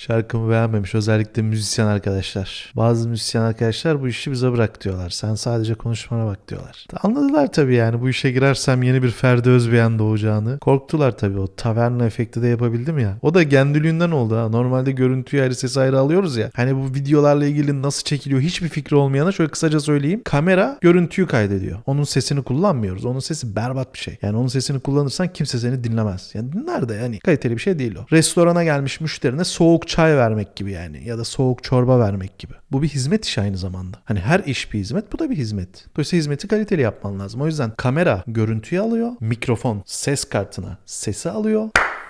Şarkımı beğenmemiş özellikle müzisyen arkadaşlar. Bazı müzisyen arkadaşlar bu işi bize bırak diyorlar. Sen sadece konuşmana bak diyorlar. Anladılar tabii yani bu işe girersem yeni bir Ferdi Özbeğen doğacağını. Korktular tabii o taverna efekti de yapabildim ya. O da kendiliğinden oldu ha. Normalde görüntüyü ayrı sesi ayrı alıyoruz ya. Hani bu videolarla ilgili nasıl çekiliyor hiçbir fikri olmayana şöyle kısaca söyleyeyim. Kamera görüntüyü kaydediyor. Onun sesini kullanmıyoruz. Onun sesi berbat bir şey. Yani onun sesini kullanırsan kimse seni dinlemez. Yani dinler de yani kaliteli bir şey değil o. Restorana gelmiş müşterine soğuk çay vermek gibi yani ya da soğuk çorba vermek gibi. Bu bir hizmet işi aynı zamanda. Hani her iş bir hizmet bu da bir hizmet. Dolayısıyla hizmeti kaliteli yapman lazım. O yüzden kamera görüntüyü alıyor. Mikrofon ses kartına sesi alıyor.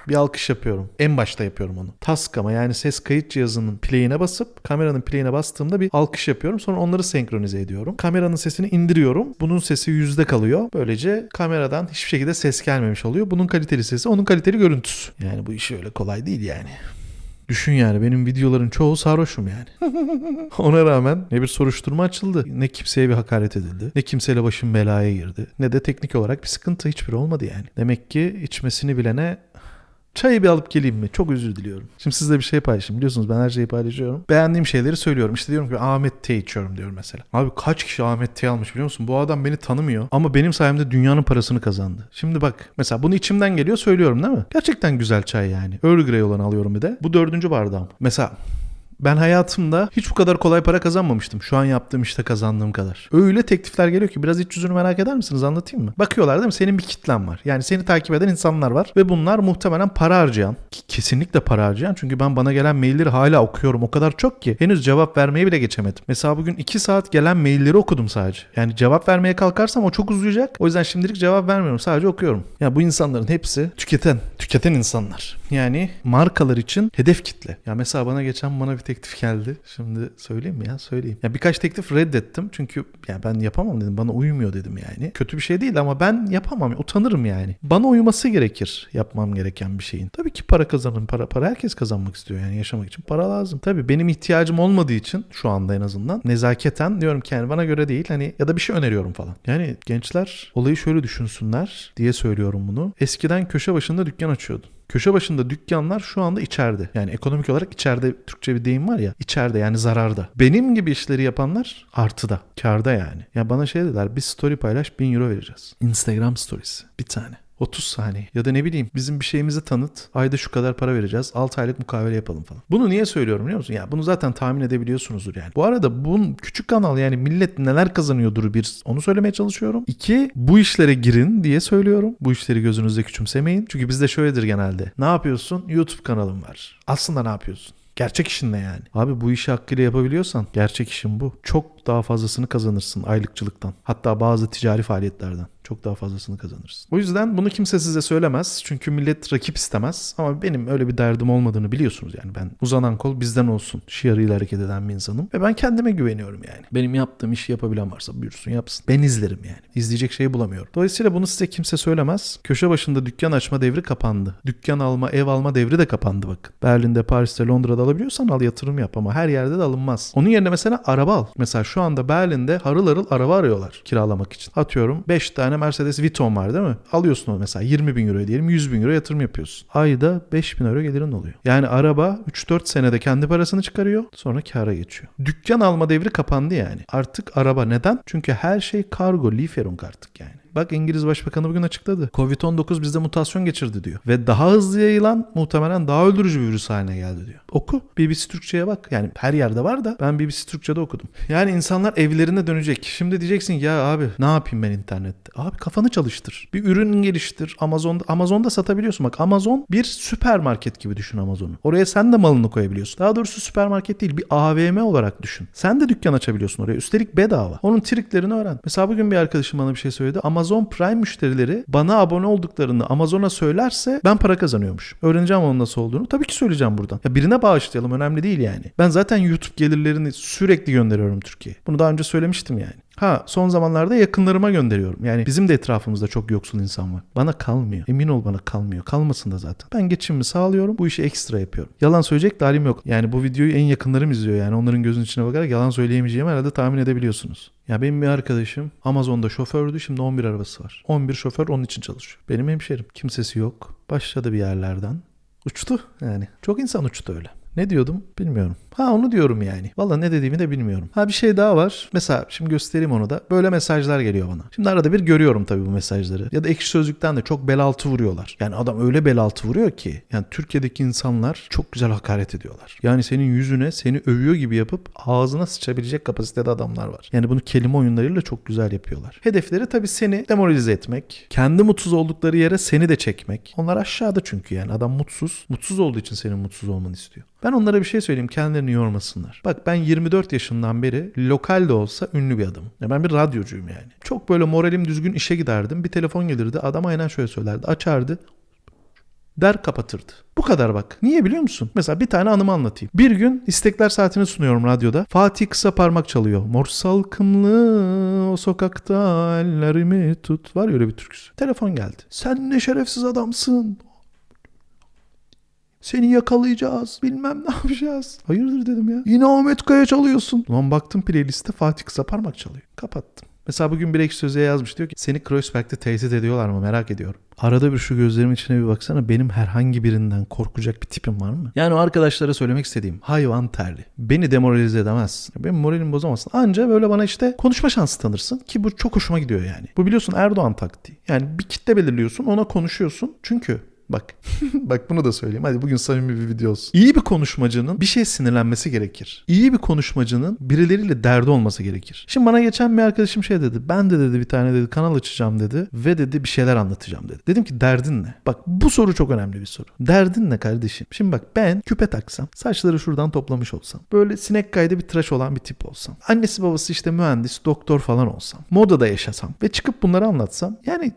Bir alkış yapıyorum. En başta yapıyorum onu. Tascam'a yani ses kayıt cihazının play'ine basıp kameranın play'ine bastığımda bir alkış yapıyorum. Sonra onları senkronize ediyorum. Kameranın sesini indiriyorum. Bunun sesi yüzde kalıyor. Böylece kameradan hiçbir şekilde ses gelmemiş oluyor. Bunun kaliteli sesi, onun kaliteli görüntüsü. Yani bu iş öyle kolay değil yani. Düşün yani benim videoların çoğu sarhoşum yani. Ona rağmen ne bir soruşturma açıldı, ne kimseye bir hakaret edildi, ne kimseyle başım belaya girdi, ne de teknik olarak bir sıkıntı hiçbiri olmadı yani. Demek ki içmesini bilene Çayı bir alıp geleyim mi? Çok özür diliyorum. Şimdi sizle bir şey paylaşayım. Biliyorsunuz ben her şeyi paylaşıyorum. Beğendiğim şeyleri söylüyorum. İşte diyorum ki Ahmet T içiyorum diyorum mesela. Abi kaç kişi Ahmet T almış biliyor musun? Bu adam beni tanımıyor ama benim sayemde dünyanın parasını kazandı. Şimdi bak mesela bunu içimden geliyor söylüyorum değil mi? Gerçekten güzel çay yani. Earl Grey olan alıyorum bir de. Bu dördüncü bardağım. Mesela ben hayatımda hiç bu kadar kolay para kazanmamıştım. Şu an yaptığım işte kazandığım kadar. Öyle teklifler geliyor ki biraz iç yüzünü merak eder misiniz anlatayım mı? Bakıyorlar değil mi? Senin bir kitlen var. Yani seni takip eden insanlar var. Ve bunlar muhtemelen para harcayan. Kesinlikle para harcayan. Çünkü ben bana gelen mailleri hala okuyorum. O kadar çok ki. Henüz cevap vermeye bile geçemedim. Mesela bugün 2 saat gelen mailleri okudum sadece. Yani cevap vermeye kalkarsam o çok uzayacak. O yüzden şimdilik cevap vermiyorum. Sadece okuyorum. Ya bu insanların hepsi tüketen. Tüketen insanlar. Yani markalar için hedef kitle. Ya mesela bana geçen bana bir teklif geldi. Şimdi söyleyeyim mi ya? Söyleyeyim. Ya birkaç teklif reddettim. Çünkü ya ben yapamam dedim. Bana uymuyor dedim yani. Kötü bir şey değil ama ben yapamam. Utanırım yani. Bana uyması gerekir yapmam gereken bir şeyin. Tabii ki para kazanın. Para para herkes kazanmak istiyor yani yaşamak için para lazım. Tabii benim ihtiyacım olmadığı için şu anda en azından nezaketen diyorum ki yani bana göre değil hani ya da bir şey öneriyorum falan. Yani gençler olayı şöyle düşünsünler diye söylüyorum bunu. Eskiden köşe başında dükkan açıyordun. Köşe başında dükkanlar şu anda içeride. Yani ekonomik olarak içeride Türkçe bir deyim var ya. içeride yani zararda. Benim gibi işleri yapanlar artıda. Karda yani. Ya bana şey dediler bir story paylaş 1000 euro vereceğiz. Instagram storiesi. Bir tane. 30 saniye ya da ne bileyim bizim bir şeyimizi tanıt ayda şu kadar para vereceğiz 6 aylık mukavele yapalım falan. Bunu niye söylüyorum biliyor musun? Ya bunu zaten tahmin edebiliyorsunuzdur yani. Bu arada bu küçük kanal yani millet neler kazanıyordur bir onu söylemeye çalışıyorum. İki bu işlere girin diye söylüyorum. Bu işleri gözünüzde küçümsemeyin. Çünkü bizde şöyledir genelde. Ne yapıyorsun? YouTube kanalım var. Aslında ne yapıyorsun? Gerçek işin ne yani? Abi bu işi hakkıyla yapabiliyorsan gerçek işin bu. Çok daha fazlasını kazanırsın aylıkçılıktan. Hatta bazı ticari faaliyetlerden. Çok daha fazlasını kazanırsın. O yüzden bunu kimse size söylemez. Çünkü millet rakip istemez. Ama benim öyle bir derdim olmadığını biliyorsunuz yani. Ben uzanan kol bizden olsun şiarıyla hareket eden bir insanım. Ve ben kendime güveniyorum yani. Benim yaptığım işi yapabilen varsa buyursun yapsın. Ben izlerim yani. İzleyecek şeyi bulamıyorum. Dolayısıyla bunu size kimse söylemez. Köşe başında dükkan açma devri kapandı. Dükkan alma, ev alma devri de kapandı bakın. Berlin'de, Paris'te, Londra'da alabiliyorsan al yatırım yap ama her yerde de alınmaz. Onun yerine mesela araba al. Mesela şu anda Berlin'de harıl harıl araba arıyorlar kiralamak için. Atıyorum 5 tane Mercedes Vito var değil mi? Alıyorsun onu mesela 20 bin euro diyelim 100 bin euro yatırım yapıyorsun. Ayda 5 bin euro gelirin oluyor. Yani araba 3-4 senede kendi parasını çıkarıyor sonra kâra geçiyor. Dükkan alma devri kapandı yani. Artık araba neden? Çünkü her şey kargo, Lieferung artık yani. Bak İngiliz Başbakanı bugün açıkladı. Covid-19 bizde mutasyon geçirdi diyor. Ve daha hızlı yayılan muhtemelen daha öldürücü bir virüs haline geldi diyor. Oku. BBC Türkçe'ye bak. Yani her yerde var da ben BBC Türkçe'de okudum. Yani insanlar evlerine dönecek. Şimdi diyeceksin ya abi ne yapayım ben internette? Abi kafanı çalıştır. Bir ürün geliştir. Amazon'da Amazon'da satabiliyorsun. Bak Amazon bir süpermarket gibi düşün Amazon'u. Oraya sen de malını koyabiliyorsun. Daha doğrusu süpermarket değil bir AVM olarak düşün. Sen de dükkan açabiliyorsun oraya. Üstelik bedava. Onun triklerini öğren. Mesela bugün bir arkadaşım bana bir şey söyledi. Amazon Prime müşterileri bana abone olduklarını Amazon'a söylerse ben para kazanıyormuş. Öğreneceğim onun nasıl olduğunu. Tabii ki söyleyeceğim buradan. Ya birine bağışlayalım önemli değil yani. Ben zaten YouTube gelirlerini sürekli gönderiyorum Türkiye'ye. Bunu daha önce söylemiştim yani. Ha son zamanlarda yakınlarıma gönderiyorum. Yani bizim de etrafımızda çok yoksul insan var. Bana kalmıyor. Emin ol bana kalmıyor. Kalmasın da zaten. Ben geçimimi sağlıyorum. Bu işi ekstra yapıyorum. Yalan söyleyecek de halim yok. Yani bu videoyu en yakınlarım izliyor. Yani onların gözünün içine bakarak yalan söyleyemeyeceğimi herhalde tahmin edebiliyorsunuz. Ya benim bir arkadaşım Amazon'da şofördü. Şimdi 11 arabası var. 11 şoför onun için çalışıyor. Benim hemşerim. Kimsesi yok. Başladı bir yerlerden. Uçtu yani. Çok insan uçtu öyle. Ne diyordum bilmiyorum. Ha onu diyorum yani. Valla ne dediğimi de bilmiyorum. Ha bir şey daha var. Mesela şimdi göstereyim onu da. Böyle mesajlar geliyor bana. Şimdi arada bir görüyorum tabii bu mesajları. Ya da ekşi sözlükten de çok bel altı vuruyorlar. Yani adam öyle bel altı vuruyor ki. Yani Türkiye'deki insanlar çok güzel hakaret ediyorlar. Yani senin yüzüne seni övüyor gibi yapıp ağzına sıçabilecek kapasitede adamlar var. Yani bunu kelime oyunlarıyla çok güzel yapıyorlar. Hedefleri tabii seni demoralize etmek. Kendi mutsuz oldukları yere seni de çekmek. Onlar aşağıda çünkü yani. Adam mutsuz. Mutsuz olduğu için senin mutsuz olmanı istiyor. Ben onlara bir şey söyleyeyim kendilerini yormasınlar. Bak ben 24 yaşından beri lokal de olsa ünlü bir adamım. Ya ben bir radyocuyum yani. Çok böyle moralim düzgün işe giderdim. Bir telefon gelirdi. Adam aynen şöyle söylerdi. Açardı. Der kapatırdı. Bu kadar bak. Niye biliyor musun? Mesela bir tane anımı anlatayım. Bir gün istekler saatini sunuyorum radyoda. Fatih kısa parmak çalıyor. Mor salkımlı o sokakta ellerimi tut. Var ya öyle bir türküsü. Telefon geldi. Sen ne şerefsiz adamsın. Seni yakalayacağız. Bilmem ne yapacağız. Hayırdır dedim ya. Yine Ahmet Kaya çalıyorsun. Ulan baktım playliste Fatih Kısa Parmak çalıyor. Kapattım. Mesela bugün bir ekşi sözlüğe yazmış diyor ki seni Kreuzberg'de tehdit ediyorlar mı merak ediyorum. Arada bir şu gözlerimin içine bir baksana benim herhangi birinden korkacak bir tipim var mı? Yani arkadaşlara söylemek istediğim hayvan terli. Beni demoralize edemezsin. Benim moralimi bozamazsın. Anca böyle bana işte konuşma şansı tanırsın ki bu çok hoşuma gidiyor yani. Bu biliyorsun Erdoğan taktiği. Yani bir kitle belirliyorsun ona konuşuyorsun. Çünkü Bak. Bak bunu da söyleyeyim. Hadi bugün samimi bir video olsun. İyi bir konuşmacının bir şey sinirlenmesi gerekir. İyi bir konuşmacının birileriyle derdi olması gerekir. Şimdi bana geçen bir arkadaşım şey dedi. Ben de dedi bir tane dedi kanal açacağım dedi. Ve dedi bir şeyler anlatacağım dedi. Dedim ki derdin ne? Bak bu soru çok önemli bir soru. Derdin ne kardeşim? Şimdi bak ben küpe taksam. Saçları şuradan toplamış olsam. Böyle sinek kaydı bir tıraş olan bir tip olsam. Annesi babası işte mühendis, doktor falan olsam. Modada yaşasam. Ve çıkıp bunları anlatsam. Yani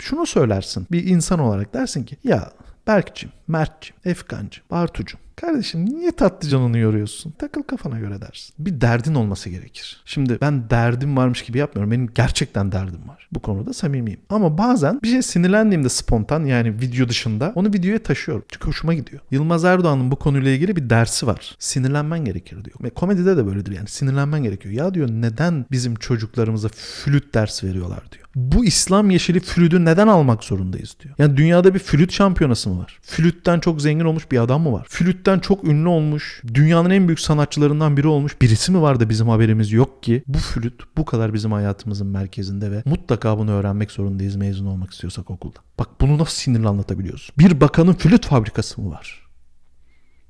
şunu söylersin. Bir insan olarak dersin ki ya Berk'cim, Mert'cim, Efkan'cım, Bartu'cum. Kardeşim niye tatlı canını yoruyorsun? Takıl kafana göre dersin. Bir derdin olması gerekir. Şimdi ben derdim varmış gibi yapmıyorum. Benim gerçekten derdim var. Bu konuda samimiyim. Ama bazen bir şey sinirlendiğimde spontan yani video dışında onu videoya taşıyorum. Çünkü hoşuma gidiyor. Yılmaz Erdoğan'ın bu konuyla ilgili bir dersi var. Sinirlenmen gerekir diyor. Ve komedide de böyledir yani. Sinirlenmen gerekiyor. Ya diyor neden bizim çocuklarımıza flüt dersi veriyorlar diyor. Bu İslam yeşili flütü neden almak zorundayız diyor. Yani dünyada bir flüt şampiyonası mı var? Flütten çok zengin olmuş bir adam mı var? Flütten çok ünlü olmuş, dünyanın en büyük sanatçılarından biri olmuş birisi mi var da bizim haberimiz yok ki? Bu flüt bu kadar bizim hayatımızın merkezinde ve mutlaka bunu öğrenmek zorundayız mezun olmak istiyorsak okulda. Bak bunu nasıl sinirli anlatabiliyorsun? Bir bakanın flüt fabrikası mı var?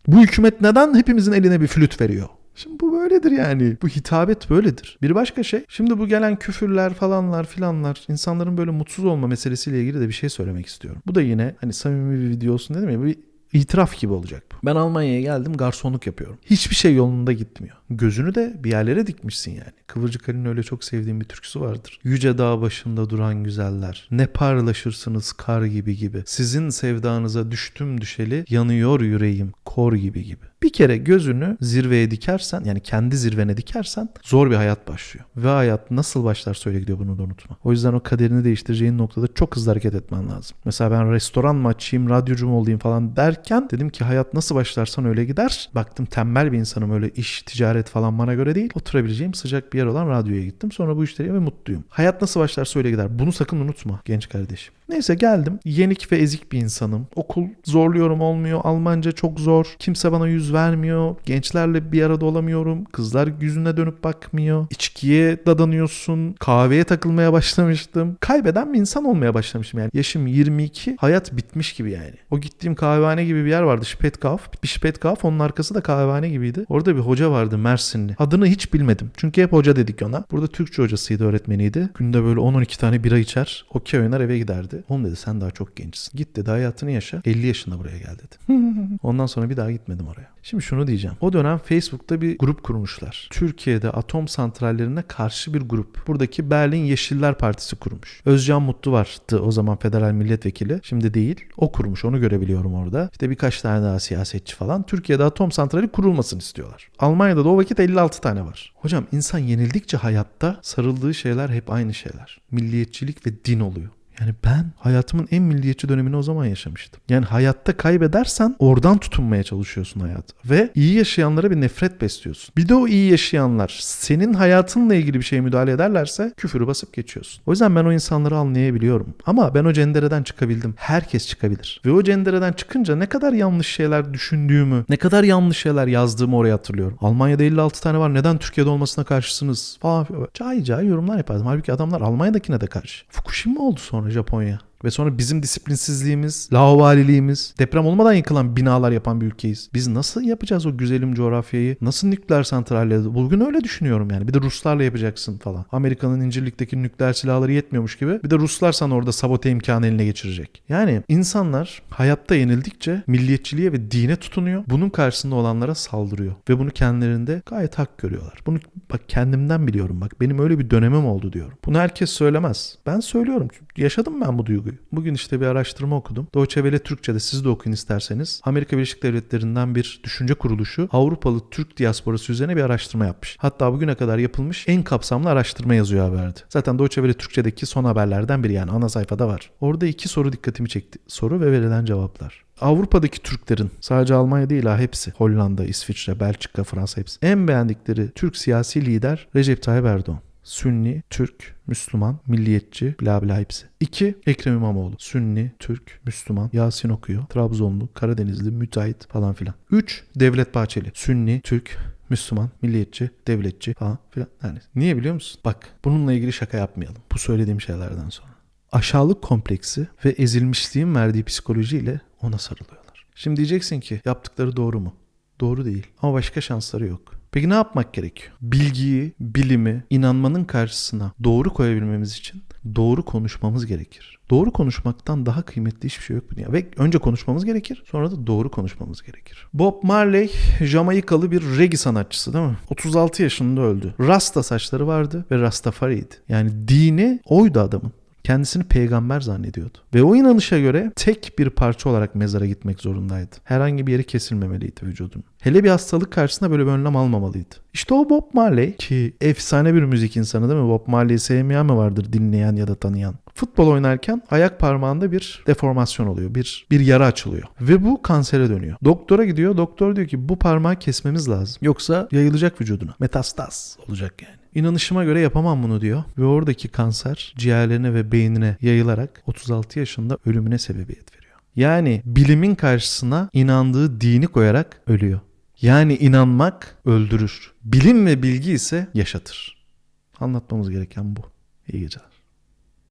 Bu hükümet neden hepimizin eline bir flüt veriyor? Şimdi bu böyledir yani. Bu hitabet böyledir. Bir başka şey. Şimdi bu gelen küfürler falanlar filanlar insanların böyle mutsuz olma meselesiyle ilgili de bir şey söylemek istiyorum. Bu da yine hani samimi bir video olsun dedim ya bir itiraf gibi olacak bu. Ben Almanya'ya geldim garsonluk yapıyorum. Hiçbir şey yolunda gitmiyor. Gözünü de bir yerlere dikmişsin yani. Kıvırcık Ali'nin öyle çok sevdiğim bir türküsü vardır. Yüce dağ başında duran güzeller. Ne parlaşırsınız kar gibi gibi. Sizin sevdanıza düştüm düşeli yanıyor yüreğim kor gibi gibi. Bir kere gözünü zirveye dikersen yani kendi zirvene dikersen zor bir hayat başlıyor. Ve hayat nasıl başlar söyle gidiyor bunu da unutma. O yüzden o kaderini değiştireceğin noktada çok hızlı hareket etmen lazım. Mesela ben restoran mı açayım, radyocu mu olayım falan derken dedim ki hayat nasıl başlarsan öyle gider. Baktım tembel bir insanım öyle iş, ticaret falan bana göre değil. Oturabileceğim sıcak bir yer olan radyoya gittim. Sonra bu işleri ve mutluyum. Hayat nasıl başlarsa öyle gider. Bunu sakın unutma genç kardeşim. Neyse geldim. Yenik ve ezik bir insanım. Okul zorluyorum olmuyor. Almanca çok zor. Kimse bana yüz vermiyor. Gençlerle bir arada olamıyorum. Kızlar yüzüne dönüp bakmıyor. İçkiye dadanıyorsun. Kahveye takılmaya başlamıştım. Kaybeden bir insan olmaya başlamışım yani. Yaşım 22. Hayat bitmiş gibi yani. O gittiğim kahvehane gibi bir yer vardı. Spätkauf. Bir Spätkauf. Onun arkası da kahvehane gibiydi. Orada bir hoca vardı Mersinli. Adını hiç bilmedim. Çünkü hep hoca dedik ona. Burada Türkçe hocasıydı öğretmeniydi. Günde böyle 10-12 tane bira içer. Okey oynar eve giderdi. Oğlum dedi sen daha çok gençsin. Git dedi hayatını yaşa. 50 yaşında buraya gel dedi. Ondan sonra bir daha gitmedim oraya. Şimdi şunu diyeceğim. O dönem Facebook'ta bir grup kurmuşlar. Türkiye'de atom santrallerine karşı bir grup. Buradaki Berlin Yeşiller Partisi kurmuş. Özcan Mutlu vardı o zaman federal milletvekili. Şimdi değil. O kurmuş. Onu görebiliyorum orada. İşte birkaç tane daha siyasetçi falan. Türkiye'de atom santrali kurulmasını istiyorlar. Almanya'da da o vakit 56 tane var. Hocam insan yenildikçe hayatta sarıldığı şeyler hep aynı şeyler. Milliyetçilik ve din oluyor. Yani ben hayatımın en milliyetçi dönemini o zaman yaşamıştım. Yani hayatta kaybedersen oradan tutunmaya çalışıyorsun hayatı. Ve iyi yaşayanlara bir nefret besliyorsun. Bir de o iyi yaşayanlar senin hayatınla ilgili bir şeye müdahale ederlerse küfürü basıp geçiyorsun. O yüzden ben o insanları anlayabiliyorum. Ama ben o cendereden çıkabildim. Herkes çıkabilir. Ve o cendereden çıkınca ne kadar yanlış şeyler düşündüğümü, ne kadar yanlış şeyler yazdığımı oraya hatırlıyorum. Almanya'da 56 tane var. Neden Türkiye'de olmasına karşısınız? Falan. Cahil cahil yorumlar yapardım. Halbuki adamlar Almanya'dakine de karşı. Fukushima oldu sonra japonha. Ve sonra bizim disiplinsizliğimiz, laovaliliğimiz, deprem olmadan yıkılan binalar yapan bir ülkeyiz. Biz nasıl yapacağız o güzelim coğrafyayı? Nasıl nükleer santralleri? Bugün öyle düşünüyorum yani. Bir de Ruslarla yapacaksın falan. Amerika'nın İncirlik'teki nükleer silahları yetmiyormuş gibi. Bir de Ruslar sana orada sabote imkanı eline geçirecek. Yani insanlar hayatta yenildikçe milliyetçiliğe ve dine tutunuyor. Bunun karşısında olanlara saldırıyor. Ve bunu kendilerinde gayet hak görüyorlar. Bunu bak kendimden biliyorum bak. Benim öyle bir dönemim oldu diyorum. Bunu herkes söylemez. Ben söylüyorum. Yaşadım ben bu duyguyu. Bugün işte bir araştırma okudum. Deutsche Welle Türkçe'de siz de okuyun isterseniz. Amerika Birleşik Devletleri'nden bir düşünce kuruluşu Avrupalı Türk diasporası üzerine bir araştırma yapmış. Hatta bugüne kadar yapılmış en kapsamlı araştırma yazıyor haberde. Zaten Deutsche Welle Türkçe'deki son haberlerden biri yani ana sayfada var. Orada iki soru dikkatimi çekti. Soru ve verilen cevaplar. Avrupa'daki Türklerin sadece Almanya değil ha hepsi Hollanda, İsviçre, Belçika, Fransa hepsi. En beğendikleri Türk siyasi lider Recep Tayyip Erdoğan. Sünni, Türk, Müslüman, milliyetçi, bla bla hepsi. 2. Ekrem İmamoğlu. Sünni, Türk, Müslüman, Yasin okuyor, Trabzonlu, Karadenizli, müteahhit falan filan. 3. Devlet Bahçeli. Sünni, Türk, Müslüman, milliyetçi, devletçi falan filan. Yani niye biliyor musun? Bak bununla ilgili şaka yapmayalım. Bu söylediğim şeylerden sonra. Aşağılık kompleksi ve ezilmişliğin verdiği psikolojiyle ona sarılıyorlar. Şimdi diyeceksin ki yaptıkları doğru mu? Doğru değil. Ama başka şansları yok. Peki ne yapmak gerekiyor? Bilgiyi, bilimi, inanmanın karşısına doğru koyabilmemiz için doğru konuşmamız gerekir. Doğru konuşmaktan daha kıymetli hiçbir şey yok bu dünya. Ve önce konuşmamız gerekir, sonra da doğru konuşmamız gerekir. Bob Marley, Jamaikalı bir reggae sanatçısı değil mi? 36 yaşında öldü. Rasta saçları vardı ve Rastafari'ydi. Yani dini oydu adamın. Kendisini peygamber zannediyordu. Ve o inanışa göre tek bir parça olarak mezara gitmek zorundaydı. Herhangi bir yeri kesilmemeliydi vücudun. Hele bir hastalık karşısında böyle bir önlem almamalıydı. İşte o Bob Marley ki efsane bir müzik insanı değil mi? Bob Marley'i sevmeyen mi vardır dinleyen ya da tanıyan? Futbol oynarken ayak parmağında bir deformasyon oluyor. Bir, bir yara açılıyor. Ve bu kansere dönüyor. Doktora gidiyor. Doktor diyor ki bu parmağı kesmemiz lazım. Yoksa yayılacak vücuduna. Metastaz olacak yani. İnanışıma göre yapamam bunu diyor. Ve oradaki kanser ciğerlerine ve beynine yayılarak 36 yaşında ölümüne sebebiyet veriyor. Yani bilimin karşısına inandığı dini koyarak ölüyor. Yani inanmak öldürür. Bilim ve bilgi ise yaşatır. Anlatmamız gereken bu. İyi geceler.